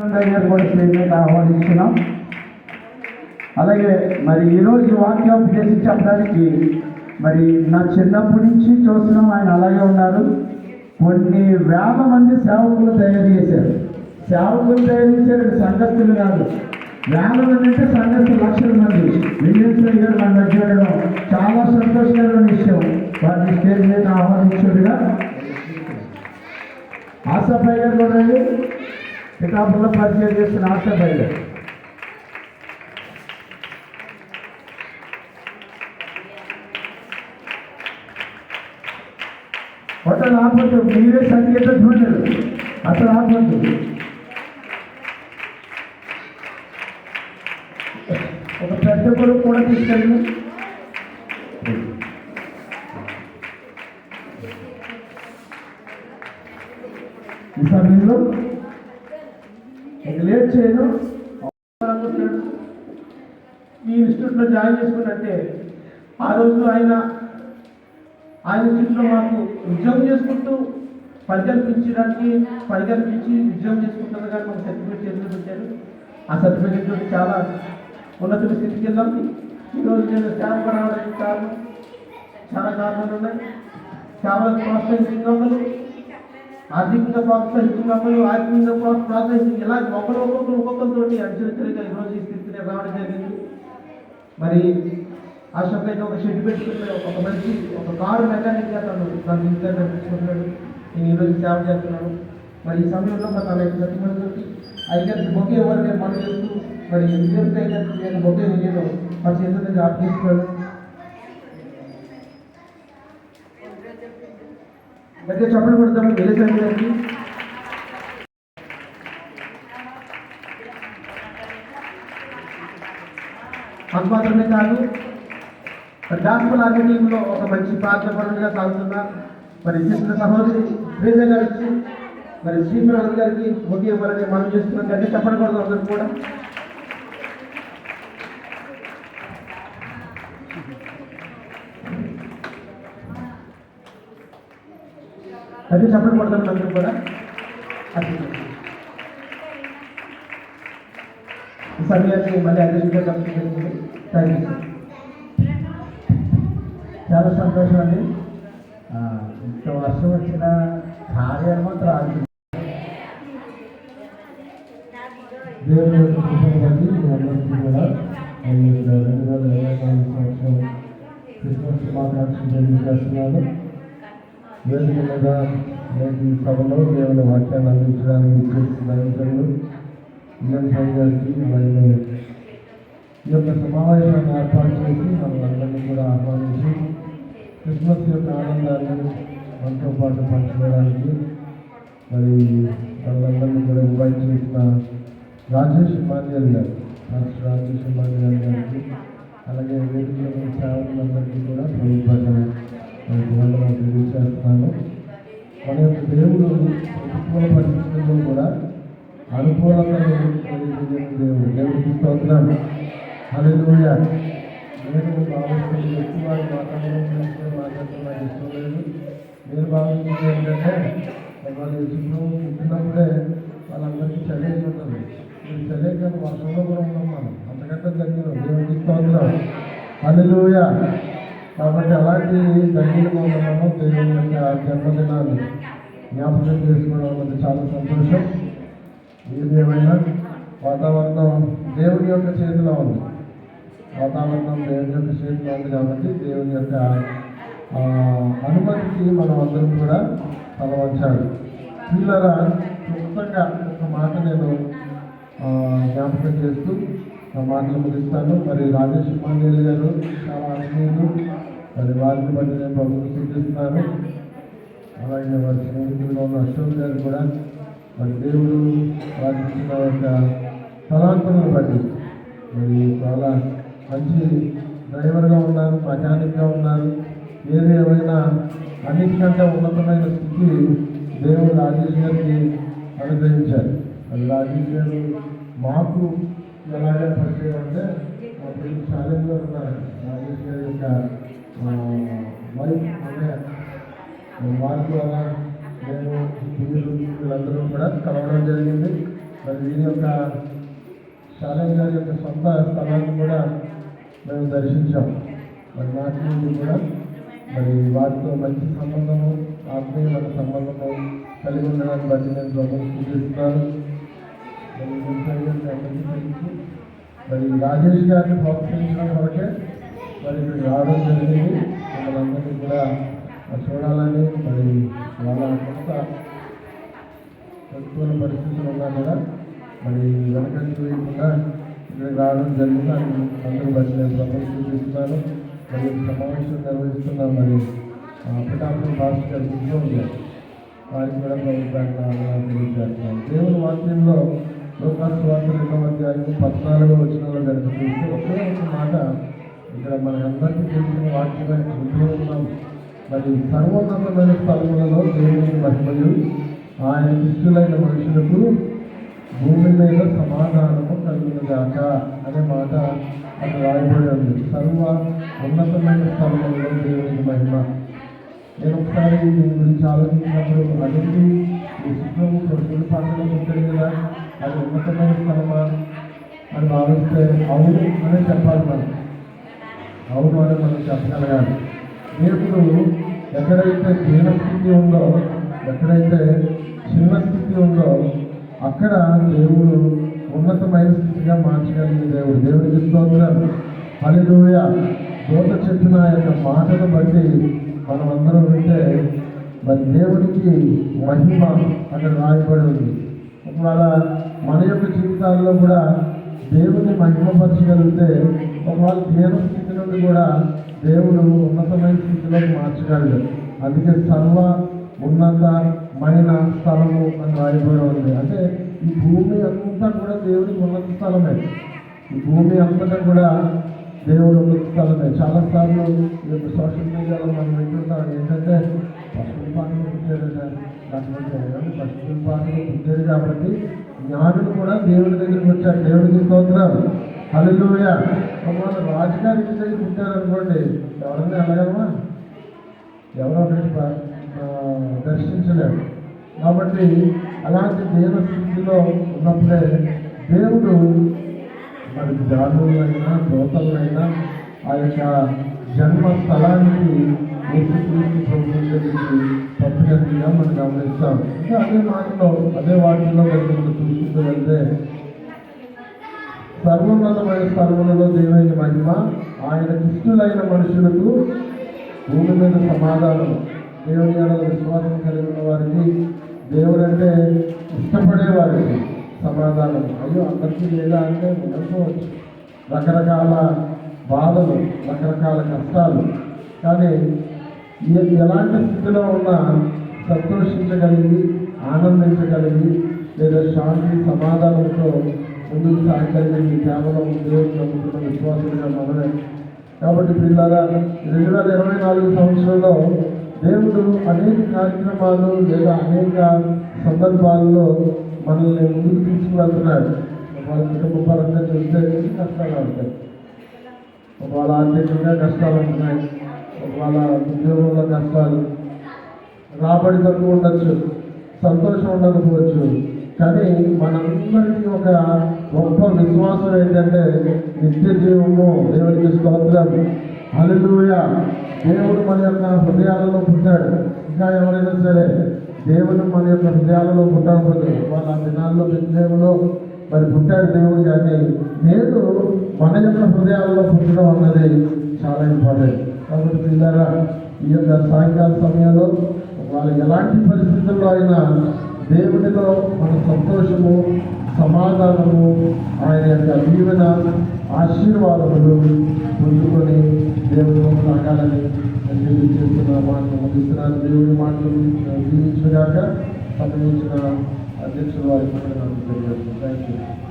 ఆహ్వానిస్తున్నాం. అలాగే మరి ఈరోజు వాక్యం ఉద్దేశించి చెప్పడానికి మరి నా చిన్నప్పటి నుంచి చూస్తున్నాం ఆయన అలాగే ఉన్నారు. కొన్ని వేల మంది సేవకులు తయారు చేశారు. సేవకులు తయారు చేశారు సంఘస్థులు కాదు. వేల మంది అంటే సంఘస్థులు లక్షల మంది. విజయశ్రీ గారు మన మధ్య చాలా సంతోషకరమైన విషయం. వారిని స్టేజ్ మీద ఆహ్వానించుడుగా. ఆశాపై గారు కూడా పరిచయం చేస్తున్న ఆశాపై గారు అతను ఆపద్దు మీరే సంగీతం చూడరు అతను ఆపద్దు. ఒక పెద్ద కొడుకు కూడా తీసుకెళ్ళి. ఈ సమయంలో లేట్ చేయను. ఈ ఇన్స్టిట్యూట్లో జాయిన్ చేసుకున్నట్టే ఆ రోజు ఆయన ఆ ఇన్స్టిట్యూట్లో మాకు ఉద్యోగం చేసుకుంటూ పరికల్పించడానికి పరికల్పించి ఉద్యోగం చేసుకుంటున్న కానీ మాకు సర్టిఫికేట్ చేతులు పెట్టారు. ఆ సర్టిఫికేట్ తోటి చాలా ఉన్నత స్థితికి వెళ్ళాం. ఈరోజు నేను స్టాంప్ రావడానికి కారణం చాలా కారణాలు ఉన్నాయి. చాలా ప్రోత్సహించిన ఒకరు ఆర్థికంగా ప్రోత్సహించిన ఒకరు ఆర్థికంగా ప్రోత్సహించి ప్రోత్సహించిన ఇలా ఒకరు ఒక్కొక్కరు ఒక్కొక్కరితోటి అడిచరిచరిగా ఈరోజు ఈ స్థితిని రావడం జరిగింది. మరి అశోక్ అయితే ఒక షెడ్ పెట్టుకున్నాడు ఒక మంచి ఒక కారు మెకానిక్గా తను తన ఇంట్లో నడిపించుకుంటున్నాడు. నేను ఈరోజు సేవ చేస్తున్నాను. మరి ఈ సమయంలో మరి తన యొక్క సత్యమంది అయితే బొకే ఎవరిని మనం చేస్తూ మరి విజయంతో అయితే నేను బొకే నేను మరి చేతులు ఆపేస్తున్నాను గట్టిగా చెప్పలు పెడతాము వెళ్ళేసరికి గారికి. అంత మాత్రమే కాదు గాస్పల్ ఆర్గనైజింగ్లో ఒక మంచి పాత్ర పరుడుగా సాగుతున్న మరి చేసిన సహోదరి శ్రీజ గారికి మరి శ్రీమరాజు గారికి ముఖ్య ఇవ్వాలని మనం చేస్తున్నాం గట్టి చెప్పడం కూడా అందరూ కూడా. గట్టి చెప్పకూడదు అందరూ కూడా అది సమయాన్ని మళ్ళీ అధ్యక్షుడిగా చెప్తుంది థ్యాంక్ యూ సార్ చాలా సంతోషం అండి ఇంత వర్షం వచ్చిన కార్యాలు మాత్రం ఆగి బట్టి మీ అందరికీ కూడా రెండు వేల ఇరవై నాలుగు సంవత్సరం క్రిస్మస్ శుభాకాంక్షలు తెలియజేస్తున్నాను వేదిక మీద నేటి సభలో దేవుని వాక్యాన్ని అందించడానికి చేసిన దైవజనులు ఇయన్ సాయి గారికి ఈ యొక్క సమావేశాన్ని ఏర్పాటు చేసి మనందరినీ కూడా ఆహ్వానించి క్రిస్మస్ యొక్క ఆనందాన్ని మనతో పాటు పంచుకోవడానికి మరి వాళ్ళందరినీ కూడా ఇన్వైట్ చేసిన రాజేష్ మాన్యల్ గారు మాస్టర్ రాజేష్ మాన్యల్ గారికి అలాగే వేదికలో సేవకులందరికీ కూడా ప్రభుత్వ వందనాలు తెలియజేస్తున్నాను మన యొక్క దేవుడు ప్రతికూల పరిస్థితుల్లో కూడా అనుకూలంగా కలిగించే దేవుడు దేవుడికి స్తోత్రం హల్లెలూయా నేను భావిస్తుంది ఎక్కువ మాట్లాడడం చేస్తే మాట్లాడటం నాకు ఇష్టం లేదు నేను భావించింది ఏంటంటే వాళ్ళు ఎదురు పుట్టినప్పుడే వాళ్ళందరికీ చదివేసి ఉంటుంది మీరు చదివేక వర్షంలో కూడా ఉన్నాం మనం అంతకంటే దగ్గర దేవుడికి స్తోత్రం హల్లెలూయా కాబట్టి అలాంటి దగ్గరగా ఉన్నాము దేవుని యొక్క జన్మదినాన్ని జ్ఞాపకం చేసుకోవడం అనేది చాలా సంతోషం. ఏదేమైనా వాతావరణం దేవుని యొక్క చేతిలో ఉంది. వాతావరణం దేవుని యొక్క చేతిలో ఉంది కాబట్టి దేవుని యొక్క అనుమతికి మనం అందరం కూడా తలవంచాలి. పిల్లల క్లుప్తంగా ఒక మాట నేను జ్ఞాపకం చేస్తూ నా మాటలు ముగిస్తాను. మరి రాజేష్ మాండేలు గారు చాలా ఆత్మీయులు. మరి వారిని బట్టి నేను ప్రభుత్వం సూచిస్తున్నాను అలాగే వారి స్నేహితులుగా ఉన్న అశోక్ గారు కూడా మరి దేవుడు వారికి ఇచ్చిన యొక్క తలాంతులను బట్టి మరి చాలా మంచి డ్రైవర్గా ఉన్నారు మెకానిక్గా ఉన్నారు. ఏది ఏమైనా అన్నిటికంటే ఉన్నతమైన స్థితి దేవుడు రాజేష్ గారికి అనుగ్రహించారు. అది రాజేష్ గారు మాకు ఎలాగే పరిచయం అంటే మా పిల్లలు ఛాలెంజ్లో ఉన్నారు రాజేష్ గారి యొక్క మరి అన్నయ్య వారి ద్వారా నేను పిల్లలు వీళ్ళందరూ కూడా కలవడం జరిగింది. మరి వీరి యొక్క శాలయ్య గారి యొక్క సొంత స్థలాన్ని కూడా మేము దర్శించాం. మరి నాటి నుండి కూడా మరి వారితో మంచి సంబంధము ఆత్మీయమైన సంబంధము కలిగి ఉండడానికి బట్టి నేను ప్రభుత్వం సూచిస్తున్నాను మరి మరి రాజేష్ గారిని ప్రోత్సహించడం వరకే మరి ఇక్కడ రావడం జరిగింది. వాళ్ళందరికీ కూడా చూడాలని మరి వాళ్ళ కొంత ప్రతికూల పరిస్థితులు ఉన్నా కూడా మరి వెనకటి చూయకుండా ఇక్కడికి రావడం జరిగింది. అందరూ బట్టి నేను ప్రపంచం చూస్తున్నాను మరి సమావేశం నిర్వహిస్తున్న మరి పిఠాపురం భాస్కర్ గారి ఉన్నారు వారికి కూడా ప్రభుత్వాన్ని ఆదరణ తెలియజేస్తున్నాను దేవుని వాక్యంలో లోకాస్వార్త రెండవ అధ్యాయం పద్నాలుగో వచనంలో కనుక చూస్తే ఒకే ఒక మాట ఇక్కడ మనందరికీ తెలిసిన వాక్యమైన వింటూ ఉన్నాం మరి సర్వోన్నతమైన స్థలములలో దేవుని మహిమలు. ఆయన ఇష్టలైన మనుషులకు భూమి మీద సమాధానము కలుగునుగాక అనే మాట అక్కడ రాయబడి ఉంది సర్వ ఉన్నతమైన స్థలములలో దేవుని మహిమ. నేను ఒకసారి దీని గురించి ఆలోచించినప్పుడు అదేంటి ఈ చిత్రం కొడుకులు పాటలు ఉంటుంది కదా అది ఉన్నతమైన స్థలమా అని భావిస్తే అవును అనే చెప్పాలి మనం. అవును అని మనం చెప్పగలగాలి ఇప్పుడు ఎక్కడైతే దీనస్థితి ఉందో ఎక్కడైతే చిన్న స్థితి ఉందో అక్కడ దేవుడు ఉన్నతమైన స్థితిగా మార్చగలిగిన దేవుడు. దేవుడికి స్తోత్రం. హల్లెలూయా. దూత చెప్పిన యొక్క మాటను బట్టి మనం అందరం వింటే మరి దేవుడికి మహిమ అక్కడ రాయబడి ఉంది. ఒకవేళ మన యొక్క జీవితాల్లో కూడా దేవుని మహిమపరచగలిగితే వాళ్ళు దేని స్థితి నుండి కూడా దేవుడు ఉన్నతమైన స్థితిలోకి మార్చగలడు. అందుకే సర్వ ఉన్నతమైన స్థలము అని రాయబడి ఉంది. అంటే ఈ భూమి అంతా కూడా దేవుడికి ఉన్నత స్థలమే. ఈ భూమి అంతటా కూడా దేవుడు ఉన్నత స్థలమే. చాలాసార్లు ఈ యొక్క సోషల్ మీడియాలో మనం వింటుంటాం ఏంటంటే పశువుల పాటలు పుట్టాడు పశువుల పాటలు పుట్టాడు కాబట్టి జ్ఞానులు కూడా దేవుడి దగ్గరికి వచ్చారు. దేవుడికి స్తోత్రాలు. హల్లెలూయా. ఒకవేళ రాజుగారి ఇంటి పుట్టారనుకోండి ఎవరన్నా వెళ్ళగలమా ఎవరో ఒకటి దర్శించలేరు. కాబట్టి అలాంటి దేవ స్థితిలో ఉన్నప్పుడే దేవుడు మరి జాతులైనా దోతలైనా ఆ యొక్క జన్మ స్థలానికి యేసుక్రీస్తు ప్రభువు పంపినట్టుగా మనం గమనిస్తాం. ఇంకా అదే మాటలో అదే వాటిలో మనం చూసుకుంటూ వెళ్తే సర్వోన్నతమైన స్థలములలో దేవుని మహిమ ఆయన ఇష్టలైన మనుషులకు భూమి మీద సమాధానం. దేవుని విశ్వాసం కలిగి ఉన్న వారికి దేవుడు అంటే ఇష్టపడే వారికి సమాధానం. అయ్యో అందరికీ లేదా అంటే ఉండకపోవచ్చు రకరకాల బాధలు రకరకాల కష్టాలు. కానీ ఎలాంటి స్థితిలో ఉన్నా సంతోషించగలిగి ఆనందించగలిగి లేదా శాంతి సమాధానంతో ముందుకు సాగగలిగి కేవలం దేవుడు నమ్ముతున్న విశ్వాసంగా మనమే కాబట్టి పిల్లగా రెండు వేల ఇరవై నాలుగు సంవత్సరంలో దేవుడు అనేక కార్యక్రమాలు లేదా అనేక సందర్భాల్లో మనల్ని ముందుకు తీసుకువెళ్తున్నాడు. వాళ్ళ కుటుంబ పరంగా చూస్తే కష్టాలు ఉంటాయి ఒకవేళ ఆర్థికంగా కష్టాలు ఉంటున్నాయి ఒకవేళ ఉద్యోగంలో కష్టాలు రాబడి తక్కువ ఉండొచ్చు సంతోషం ఉండకపోవచ్చు. కానీ మనందరికీ ఒక గొప్ప విశ్వాసం ఏంటంటే నిత్య జీవము దేవుడికి స్తోత్రం. అల్లుయ దేవుడు మన యొక్క హృదయాలలో పుట్టాడు. ఇంకా ఎవరైనా సరే దేవుడు మన యొక్క హృదయాలలో పుట్టకపోతే వాళ్ళ దినాల్లో విజయంలో మరి పుట్టాడు దేవుడు కానీ నేడు మన యొక్క హృదయాలలో పుట్టడం అన్నది చాలా ఇంపార్టెంట్. కాబట్టి పిల్లరా ఈ యొక్క సాయంకాల సమయంలో వాళ్ళు ఎలాంటి పరిస్థితుల్లో అయినా దేవునిలో మన సంతోషము సమాధానము ఆయన యొక్క జీవన ఆశీర్వాదములు పొందుకొని దేవుడు సాగాలని నేను చేస్తున్న మాటలు ముగిస్తున్నాను దేవుడి మాటలు జీవించగాక సంబంధించిన అధ్యక్షుల వారికి నాకు థ్యాంక్ యూ